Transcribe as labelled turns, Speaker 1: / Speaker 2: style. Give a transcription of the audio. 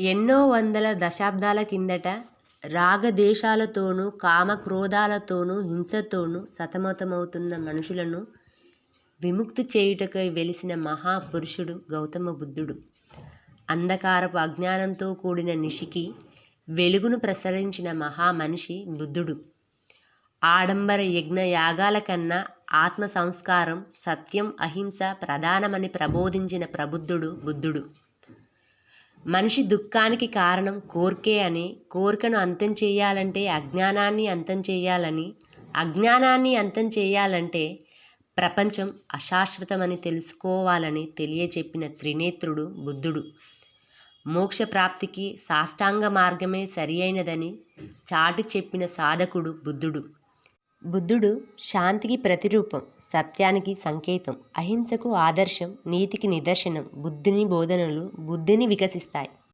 Speaker 1: ఎన్నో వందల దశాబ్దాల కిందట రాగదేశాలతోనూ కామక్రోధాలతోనూ హింసతోనూ సతమతమవుతున్న మనుషులను విముక్తి చేయుటకై వెలిసిన మహాపురుషుడు గౌతమ బుద్ధుడు. అంధకారపు అజ్ఞానంతో కూడిన నిషికి వెలుగును ప్రసరించిన మహామనిషి బుద్ధుడు. ఆడంబర యజ్ఞ యాగాలకన్నా ఆత్మ సంస్కారం, సత్యం, అహింస ప్రధానమని ప్రబోధించిన ప్రబుద్ధుడు బుద్ధుడు. మనిషి దుఃఖానికి కారణం కోర్కే అని, కోరికను అంతం చేయాలంటే అజ్ఞానాన్ని అంతం చేయాలని అజ్ఞానాన్ని అంతం చేయాలంటే ప్రపంచం అశాశ్వతమని తెలుసుకోవాలని తెలియచెప్పిన త్రినేత్రుడు బుద్ధుడు. మోక్ష ప్రాప్తికి సాష్టాంగ మార్గమే సరి అయినదని చాటి చెప్పిన సాధకుడు బుద్ధుడు. బుద్ధుడు శాంతికి ప్రతిరూపం, సత్యానికి సంకేతం, అహింసకు ఆదర్శం, నీతికి నిదర్శనం. బుద్ధుని బోధనలు బుద్ధిని వికసిస్తాయి.